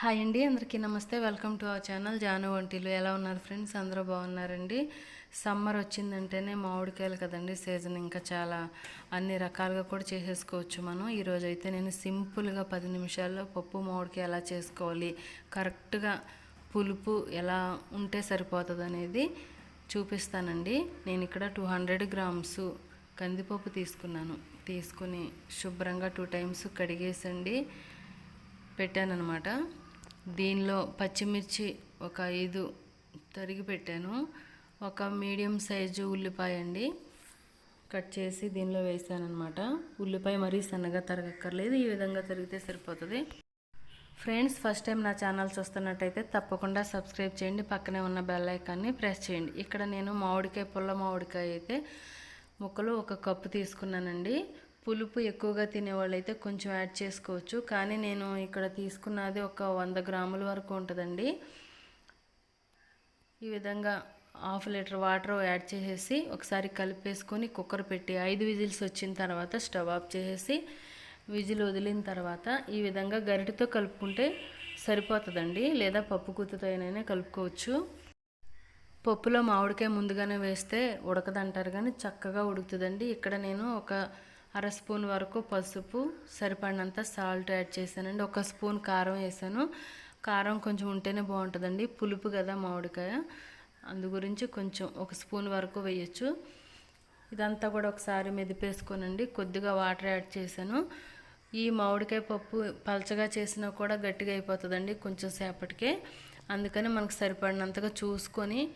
Hi అండి అందరికీ నమస్తే. Welcome to our channel Janu వంటిలు ఎలా ఉన్నారు ఫ్రెండ్స్? అందరూ బాగున్నారండి. సమ్మర్ వచ్చిందంటేనే మామిడికాయలు కదండి సీజన్ ఇంకా చాలా అన్ని రకాలుగా కూడా చేసేసుకోవచ్చు మనం. ఈరోజు అయితే నేను సింపుల్గా పది నిమిషాల్లో పప్పు మామిడికాయ ఎలా చేసుకోవాలి కరెక్ట్గా పులుపు ఎలా ఉంటే సరిపోతుంది అనేది చూపిస్తానండి. నేను ఇక్కడ టూ హండ్రెడ్ గ్రామ్స్ కందిపప్పు తీసుకున్నాను. తీసుకుని శుభ్రంగా టూ టైమ్స్ కడిగేసండి. పెట్టానమాట దీనిలో పచ్చిమిర్చి ఒక ఐదు తరిగి పెట్టాను. ఒక మీడియం సైజు ఉల్లిపాయ అండి. కట్ చేసి దీనిలో వేసానమాట ఉల్లిపాయ మరీ సన్నగా తరగక్కర్లేదు ఈ విధంగా తరిగితే సరిపోతుంది. ఫ్రెండ్స్ ఫస్ట్ టైం నా ఛానల్ చూస్తున్నట్టయితే తప్పకుండా సబ్స్క్రైబ్ చేయండి. పక్కనే ఉన్న బెల్ ఐకాన్ని ప్రెస్ చేయండి. ఇక్కడ నేను మామిడికాయ పుల్ల మామిడికాయ అయితే ముక్కలు ఒక కప్పు తీసుకున్నానండి. పులుపు ఎక్కువగా తినేవాళ్ళు అయితే కొంచెం యాడ్ చేసుకోవచ్చు. కానీ నేను ఇక్కడ తీసుకున్నది ఒక వంద గ్రాముల వరకు ఉంటుందండి. ఈ విధంగా హాఫ్ లీటర్ వాటర్ యాడ్ చేసేసి ఒకసారి కలిపేసుకొని కుక్కర్ పెట్టి ఐదు విజిల్స్ వచ్చిన తర్వాత స్టవ్ ఆఫ్ చేసేసి విజిల్ వదిలిన తర్వాత ఈ విధంగా గరిటతో కలుపుకుంటే సరిపోతుందండి. లేదా పప్పు గుత్తుతో కలుపుకోవచ్చు. పప్పులో మామిడికాయ ముందుగానే వేస్తే ఉడకదంటారు కానీ చక్కగా ఉడుకుతుందండి. ఇక్కడ నేను ఒక అర స్పూన్ వరకు పసుపు సరిపడినంత సాల్ట్ యాడ్ చేశానండి. ఒక స్పూన్ కారం వేసాను. కారం కొంచెం ఉంటేనే బాగుంటుందండి. పులుపు కదా మామిడికాయ. అందు గురించి కొంచెం ఒక స్పూన్ వరకు వేయచ్చు. ఇదంతా కూడా ఒకసారి మెదిపేసుకోనండి. కొద్దిగా వాటర్ యాడ్ చేశాను. ఈ మామిడికాయ పప్పు పలచగా చేసినా కూడా గట్టిగా అయిపోతుందండి కొంచెం సేపటికే. అందుకని మనకు సరిపడినంతగా చూసుకొని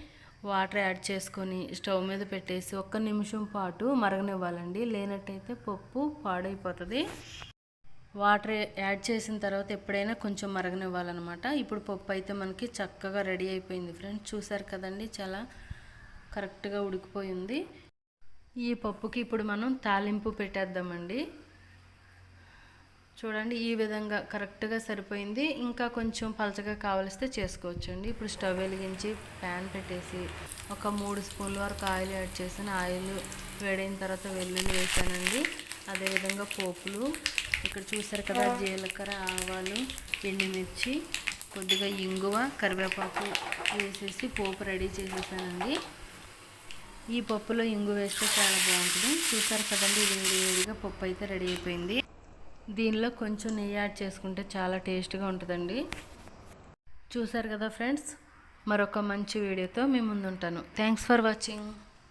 వాటర్ యాడ్ చేసుకొని స్టవ్ మీద పెట్టేసి ఒక్క నిమిషం పాటు మరగనివ్వాలండి. లేనట్టయితే పప్పు పాడైపోతుంది. వాటర్ యాడ్ చేసిన తర్వాత ఎప్పుడైనా కొంచెం మరగనివ్వాలన్నమాట. ఇప్పుడు పప్పు అయితే మనకి చక్కగా రెడీ అయిపోయింది ఫ్రెండ్స్. చూసారు కదండి చాలా కరెక్ట్గా ఉడికిపోయింది. ఈ పప్పుకి ఇప్పుడు మనం తాలింపు పెట్టేద్దామండి. చూడండి ఈ విధంగా కరెక్ట్గా సరిపోయింది. ఇంకా కొంచెం పలచగా కావలిస్తే చేసుకోవచ్చండి. ఇప్పుడు స్టవ్ వెలిగించి ప్యాన్ పెట్టేసి ఒక మూడు స్పూన్ల వరకు ఆయిల్ యాడ్ చేసాను ఆయిల్ వేడైన తర్వాత వెల్లుల్లి వేసానండి. అదేవిధంగా పోపులు. ఇక్కడ చూసారు కదా జీలకర్ర ఆవాలు ఎండుమిర్చి కొద్దిగా ఇంగువ కరివేపాకు వేసేసి పోపు రెడీ చేసేసానండి. ఈ పప్పులో ఇంగు వేస్తే చాలా బాగుంటుంది. చూసారు కదండి వేడి వేడిగా పప్పు అయితే రెడీ అయిపోయింది. దీనిలో కొంచెం నెయ్యి యాడ్ చేసుకుంటే చాలా టేస్ట్గా ఉంటుందండి. చూసారు కదా ఫ్రెండ్స్? మరొక మంచి వీడియోతో మేము ముందుంటాను. Thanks for watching.